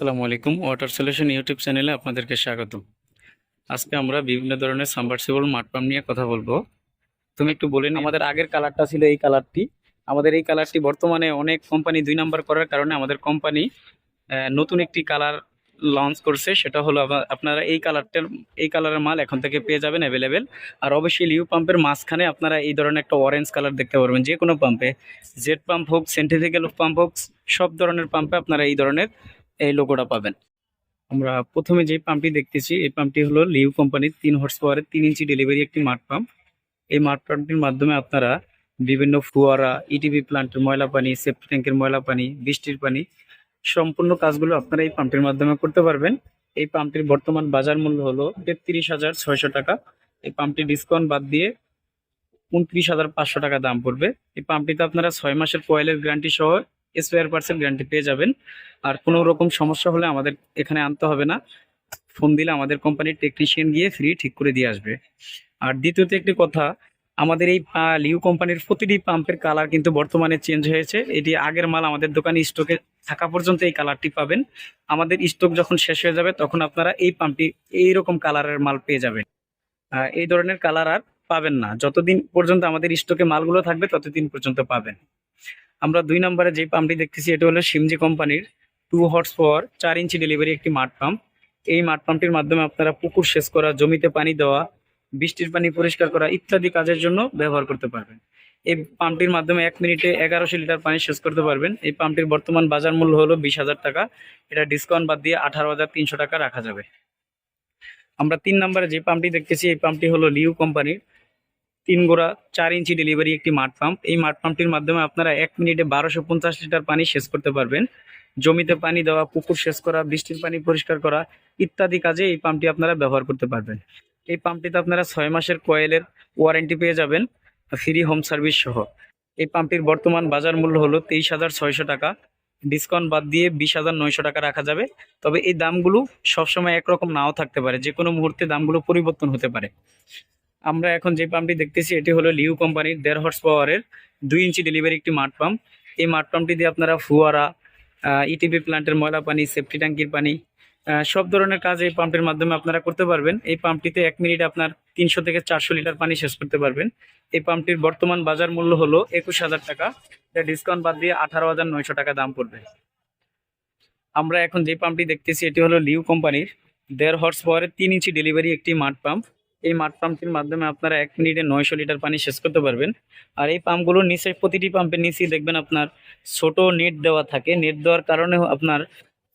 আসসালামু আলাইকুম, water solution YouTube চ্যানেলে আপনাদেরকে স্বাগত আজকে আমরা বিভিন্ন ধরনের সাবমার্সিবল মাঠ পাম্প নিয়ে কথা বলব। তুমি একটু বলে আমাদের আগের কালারটা ছিল এই কালারটি। আমাদের এই কালারটি বর্তমানে অনেক কোম্পানি দুই নাম্বার করার কারণে আমাদের কোম্পানি নতুন একটি কালার লঞ্চ করছে। সেটা হলো আপনারা এই কালারটার, এই কালারের মাল এখন থেকে পেয়ে যাবেন অ্যাভেলেবেল আর অবশ্যই লিউ পাম্পের মাঝখানে আপনারা এই ধরনের একটা অরেঞ্জ কালার দেখতে পারবেন যে কোনো পাম্পে। জেড পাম্প হোক সেন্টিফিক্যাল পাম্প হোক, সব ধরনের পাম্পে আপনারা এই ধরনের এই লোগোটা পাবেন। আমরা প্রথমে যে পাম্পটি দেখতেছি, এই পাম্পটি হলো লিউ কোম্পানির তিন হর্স পাওয়ারের তিন ইঞ্চি ডেলিভারি একটি মাঠ পাম্প এই মাঠ পাম্পটির মাধ্যমে আপনারা বিভিন্ন ফুয়ারা ইটিভি প্লান্টের ময়লা পানি সেফটি ট্যাঙ্কের ময়লা পানি, বৃষ্টির পানি, সম্পূর্ণ কাজগুলো আপনারা এই পাম্পটির মাধ্যমে করতে পারবেন। এই পাম্পটির বর্তমান বাজার মূল্য হলো তেত্রিশ হাজার ছয়শো টাকা। এই পাম্পটি ডিসকাউন্ট বাদ দিয়ে উনত্রিশ হাজার পাঁচশো টাকা দাম পড়বে। এই পাম্পটিতে আপনারা ছয় মাসের কয়েলের গ্যারান্টি সহ স্পেয়ার পার্সেল গ্যারান্টি পেয়ে যাবেন। আর কোনো রকম সমস্যা হলে আমাদের এখানে আনতে হবে না। ফোন দিলে আমাদের কোম্পানির টেকনিশিয়ান গিয়ে ফ্রি ঠিক করে দিয়ে আসবে। আর দ্বিতীয়ত একটি কথা, আমাদের এই লিউ কোম্পানির প্রতিটি পাম্পের কালার কিন্তু বর্তমানে চেঞ্জ হয়েছে। এটি আগের মাল আমাদের দোকানে স্টকে থাকা পর্যন্ত এই কালারটি পাবেন। আমাদের স্টক যখন শেষ হয়ে যাবে, তখন আপনারা এই পাম্পটি এইরকম কালারের মাল পেয়ে যাবেন। এই ধরনের কালার আর পাবেন না। যতদিন পর্যন্ত আমাদের স্টকে মালগুলো থাকবে, ততদিন পর্যন্ত পাবেন। আমরা দুই নম্বরে যে পাম্পটি দেখতেছি, এটা হলো সিমজি কোম্পানির টু হর্স পাওয়ার চার ইঞ্চি ডেলিভারি একটি মাঠ পাম্প এই মাঠ পাম্পটির মাধ্যমে আপনারা পুকুর সেচ করা, জমিতে পানি দেওয়া, বৃষ্টির পানি পরিষ্কার করা ইত্যাদি কাজের জন্য ব্যবহার করতে পারবেন। এই পাম্পটির মাধ্যমে এক মিনিটে এগারোশো লিটার পানি সেচ করতে পারবেন। এই পাম্পটির বর্তমান বাজার মূল্য হলো বিশ হাজার টাকা। এটা ডিসকাউন্ট বাদ দিয়ে আঠারো হাজার তিনশো টাকা রাখা যাবে। আমরা তিন নম্বরে যে পাম্পটি দেখতেছি, এই পাম্পটি হলো লিউ কোম্পানির তিন গোড়া চার ইঞ্চি ডেলিভারি একটি মাঠ পাম্প এই মাঠ পাম্পটির মাধ্যমে আপনারা এক মিনিটে বারোশো পঞ্চাশ লিটার পানি সেচ করতে পারবেন। জমিতে পানি দেওয়া, পুকুর সেচ করা, বৃষ্টির পানি পরিষ্কার করা ইত্যাদি কাজে এই পাম্পটি আপনারা ব্যবহার করতে পারবেন। এই পাম্পটিতে আপনারা ছয় মাসের কয়েলের ওয়ারেন্টি পেয়ে যাবেন ফ্রি হোম সার্ভিস সহ। এই পাম্পটির বর্তমান বাজার মূল্য হলো তেইশ হাজার ছয়শো টাকা। ডিসকাউন্ট বাদ দিয়ে বিশ হাজার নয়শো টাকা রাখা যাবে। তবে এই দামগুলো সবসময় একরকম নাও থাকতে পারে। যে কোনো মুহূর্তে দামগুলো পরিবর্তন হতে পারে। আমরা এখন যে পাম্পটি দেখতেছি, এটি হলো লিউ কোম্পানির দেড় হর্স পাওয়ারের দুই ইঞ্চি ডেলিভারি একটি মাঠ পাম্প এই মাঠ পাম্পটি দিয়ে আপনারা ফুয়ারা ইটিপি প্ল্যান্টের ময়লা পানি সেফটি ট্যাঙ্কির পানি সব ধরনের কাজ এই পাম্পটির মাধ্যমে আপনারা করতে পারবেন। এই পাম্পটিতে এক মিনিটে আপনার তিনশো থেকে চারশো লিটার পানি শেষ করতে পারবেন। এই পাম্পটির বর্তমান বাজার মূল্য হলো একুশ হাজার টাকা। এটা ডিসকাউন্ট বাদ দিয়ে আঠারো হাজার নয়শো টাকা দাম পড়বে। আমরা এখন যে পাম্পটি দেখতেছি, এটি হলো লিউ কোম্পানির দেড় হর্স পাওয়ারের তিন ইঞ্চি ডেলিভারি একটি মাঠ পাম্প এই মাঠ পাম্পটির মাধ্যমে আপনারা এক মিনিটে নয়শো লিটার পানি শেষ করতে পারবেন। আর এই পাম্পগুলোর নিচে প্রতিটি পাম্পের নিচেই দেখবেন আপনার ছোট নেট দেওয়া থাকে। নেট দেওয়ার কারণে আপনার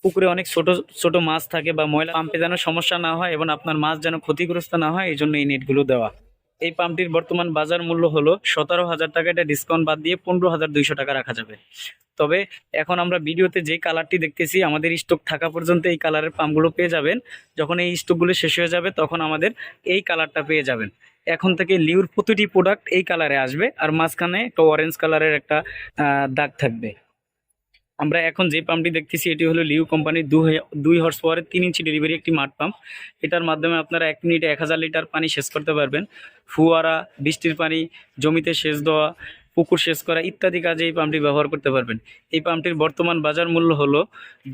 পুকুরে অনেক ছোট ছোট মাছ থাকে বা ময়লা পাম্পে যেন সমস্যা না হয় এবং আপনার মাছ যেন ক্ষতিগ্রস্ত না হয়, এই জন্য এই নেটগুলো দেওয়া। এই পাম্পটির বর্তমান বাজার মূল্য হলো সতেরো হাজার টাকা। এটা ডিসকাউন্ট বাদ দিয়ে পনেরো হাজার দুইশো টাকা রাখা যাবে। তবে এখন আমরা ভিডিওতে যে কালারটি দেখতেছি, আমাদের স্টক থাকা পর্যন্ত এই কালারের পাম্পগুলো পেয়ে যাবেন। যখন এই স্টকগুলো শেষ হয়ে যাবে, তখন আমাদের এই কালারটা পেয়ে যাবেন। এখন থেকে লিউর প্রতিটি প্রোডাক্ট এই কালারে আসবে, আর মাঝখানে একটা অরেঞ্জ কালারের একটা দাগ থাকবে। আমরা এখন যে পাম্পটি দেখতেছি, এটি হলো লিউ কোম্পানির দু দুই হর্স পাওয়ারের তিন ইঞ্চি ডেলিভারি একটি মাঠ পাম্প এটার মাধ্যমে আপনারা এক মিনিটে এক হাজার লিটার পানি শেষ করতে পারবেন। ফুয়ারা, বৃষ্টির পানি, জমিতে সেচ দেওয়া, পুকুর সেচ করা ইত্যাদি কাজে এই পাম্পটি ব্যবহার করতে পারবেন। এই পাম্পটির বর্তমান বাজার মূল্য হলো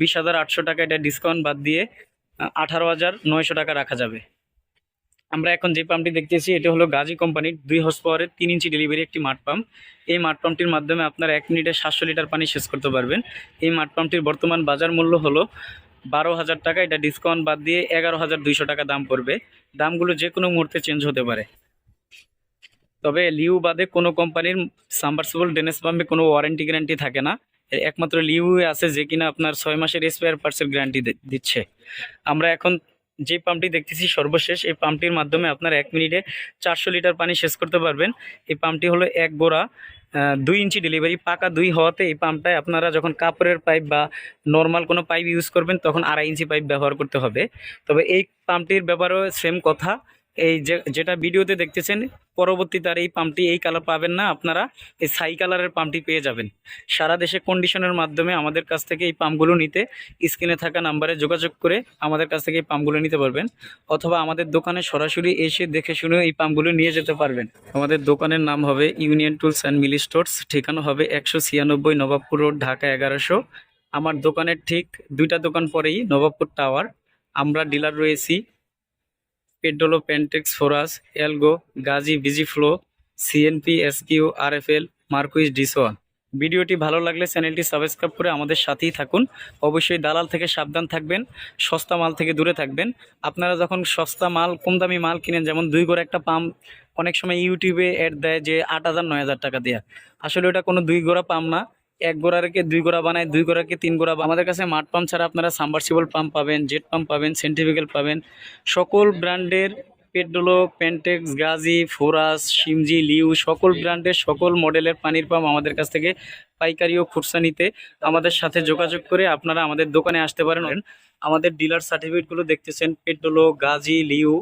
বিশ হাজার আটশো টাকা। এটা ডিসকাউন্ট বাদ দিয়ে আঠারো হাজার নয়শো টাকা রাখা যাবে। আমরা এখন যে পাম্পটি দেখতেছি, এটা হলো গাজী কোম্পানির দুই হর্স পাওয়ারের তিন ইঞ্চি ডেলিভারি একটি মাঠ পাম্প এই মাঠ পাম্পটির মাধ্যমে আপনারা এক মিনিটে সাতশো লিটার পানি শেষ করতে পারবেন। এই মাঠ পাম্পটির বর্তমান বাজার মূল্য হলো বারো হাজার টাকা। এটা ডিসকাউন্ট বাদ দিয়ে এগারো হাজার দুইশো টাকা দাম পড়বে। দামগুলো যে কোনো মুহূর্তে চেঞ্জ হতে পারে। তবে লিউ বাদে কোনো কোম্পানির সাবমার্সিবল ডেনেস পাম্পে কোনো ওয়ারেন্টি গ্যারান্টি থাকে না। একমাত্র লিউ আছে যে কিনা আপনার ছয় মাসের স্পেয়ার পার্টসের গ্যারান্টি দিচ্ছে। আমরা এখন যে পাম্পটি দেখতেছি সর্বশেষ, এই পাম্পটির মাধ্যমে আপনার এক মিনিটে চারশো লিটার পানি শেষ করতে পারবেন। এই পাম্পটি হলো এক গোড়া দুই ইঞ্চি ডেলিভারি পাকা দুই হওয়াতে এই পাম্পটায় আপনারা যখন কাপড়ের পাইপ বা নর্মাল কোনো পাইপ ইউজ করবেন, তখন আড়াই ইঞ্চি পাইপ ব্যবহার করতে হবে। তবে এই পাম্পটির ব্যাপারেও সেম কথা। এই যেটা ভিডিওতে দেখতেছেন পরবর্তীতে আর এই পাম্পটি, এই কালার পাবেন না, আপনারা এই সাই কালারের পাম্পটি পেয়ে যাবেন। সারা দেশে কন্ডিশনের মাধ্যমে আমাদের কাছ থেকে এই পাম্পগুলো নিতে স্ক্রিনে থাকা নাম্বারে যোগাযোগ করে আমাদের কাছ থেকে এই পাম্পগুলো নিতে পারবেন, অথবা আমাদের দোকানে সরাসরি এসে দেখে শুনে এই পাম্পগুলো নিয়ে যেতে পারবেন। আমাদের দোকানের নাম হবে ইউনিয়ন টুলস অ্যান্ড মিলি স্টোর্স ঠিকানা হবে একশো ছিয়ানব্বই নবাবপুর রোড, ঢাকা এগারোশো। আমার দোকানের ঠিক দুইটা দোকান পরেই নবাবপুর টাওয়ার আমরা ডিলার রয়েছি। পেডোলো পেন্টেক্স ফোরাস এলগো গাজী বিজিফ্লো সিএনপি এসকিউ আর এফ আরএফএল মার্কুইস ডিসোয়ান ভিডিওটি ভালো লাগলে চ্যানেলটি সাবস্ক্রাইব করে আমাদের সাথেই থাকুন। অবশ্যই দালাল থেকে সাবধান থাকবেন, সস্তা মাল থেকে দূরে থাকবেন। আপনারা যখন সস্তা মাল কম দামি মাল কিনেন, যেমন দুই গোড়া একটা পাম্প, অনেক সময় ইউটিউবে অ্যাড দেয় যে আট হাজার, নয় হাজার টাকা দেয়া। আসলে ওটা কোনো দুই গোড়া পাম্প না এক গোড়া রেখে দুই গোড়া বানায়, দুই গোড়াকে তিন গোড়া আমাদের কাছে মাঠ পাম্প ছাড়া আপনারা সাবমার্সিবল পাম্প পাবেন, জেট পাম্প পাবেন সেন্টিফিক্যাল পাবেন। সকল ব্র্যান্ডের পেড্রোলো পেন্টেক্স, গাজি, ফোরাস সিমজি লিউ, সকল ব্র্যান্ডের সকল মডেলের পানির পাম্প আমাদের কাছ থেকে পাইকারি ও খুচরা নিতে আমাদের সাথে যোগাযোগ করে আপনারা আমাদের দোকানে আসতে পারেন। আমাদের ডিলার সার্টিফিকেটগুলো দেখতেছেন পেড্রোলো গাজি, লিউ।